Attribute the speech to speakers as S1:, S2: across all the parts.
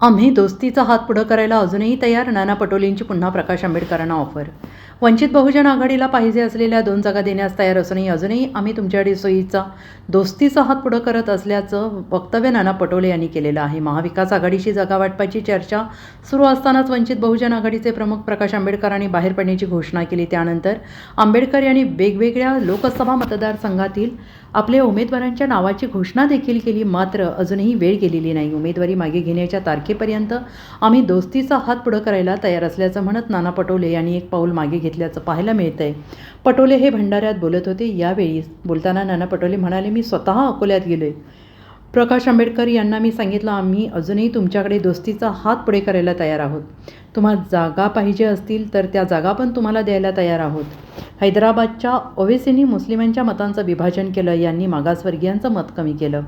S1: आम्ही दोस्तीचा हात पुढं करायला अजूनही तयार नाना पटोलेंची पुन्हा प्रकाश आंबेडकरांना ऑफर वंचित बहुजन आघाडीला पाहिजे असलेल्या दोन जागा देण्यास तयार असूनही अजूनही आम्ही तुमच्याकडे सोयीचा दोस्तीचा हात पुढं करत असल्याचं वक्तव्य नाना पटोले यांनी केलेलं आहे. महाविकास आघाडीशी जागा वाटपाची चर्चा सुरू असतानाच वंचित बहुजन आघाडीचे प्रमुख प्रकाश आंबेडकरांनी बाहेर पडण्याची घोषणा केली. त्यानंतर आंबेडकर यांनी वेगवेगळ्या लोकसभा मतदारसंघातील आपल्या उमेदवारांच्या नावाची घोषणा देखील केली. मात्र अजूनही वेळ गेलेली नाही. उमेदवारी मागे घेण्याच्या तारखे तारखेपर्यंत आम्ही दोस्तीचा हात पुढं करायला तयार असल्याचं म्हणत नाना पटोले यांनी एक पाऊल मागे घेतल्याचं पाहायला मिळतंय. पटोले हे भंडाऱ्यात बोलत होते. यावेळी बोलताना नाना पटोले म्हणाले मी स्वतः अकोल्यात गेलोय. प्रकाश आंबेडकर यांना मी सांगितलं आम्ही अजूनही तुमच्याकडे दोस्तीचा हात पुढे करायला तयार आहोत. तुम्हाला जागा पाहिजे असतील तर त्या जागा पण तुम्हाला द्यायला तयार आहोत. हैदराबादच्या ओवेसींनी मुस्लिमांच्या मतांचं विभाजन केलं यांनी मागासवर्गीयांचं मत कमी केलं.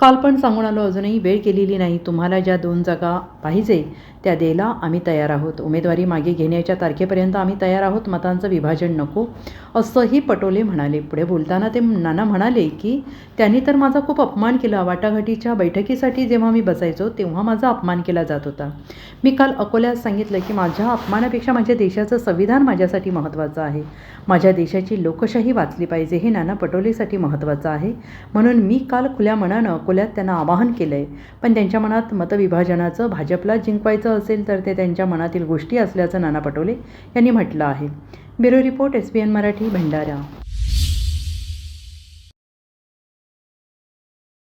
S1: काल पण सांगून आलो अजूनही वेळ केलेली नाही. तुम्हाला ज्या दोन जागा पाहिजे त्या द्यायला आम्ही तयार आहोत. उमेदवारी मागे घेण्याच्या तारखेपर्यंत आम्ही तयार आहोत. मतांचं विभाजन नको असंही पटोले म्हणाले. पुढे बोलताना ते नाना म्हणाले की त्यांनी तर माझा खूप अपमान केला. वाटाघाटीच्या बैठकीसाठी जेव्हा मी बसायचो तेव्हा माझा अपमान केला जात होता. मी काल अकोल्यात सांगितलं की माझ्या अपमानापेक्षा माझ्या देशाचं संविधान माझ्यासाठी महत्त्वाचं आहे. माझ्या देशाची लोकशाही वाचली पाहिजे हे नाना पटोलेसाठी महत्त्वाचं आहे. म्हणून मी काल खुल्या मनानं अकोल्यात त्यांना आवाहन केलं आहे पण त्यांच्या मनात मतविभाजनाचं भाजपला जिंकवायचं असेल तर ते त्यांच्या मनातील गोष्टी असल्याचं नाना पटोले यांनी म्हटलं आहे. Bureau report S B N Marathi Bhandara.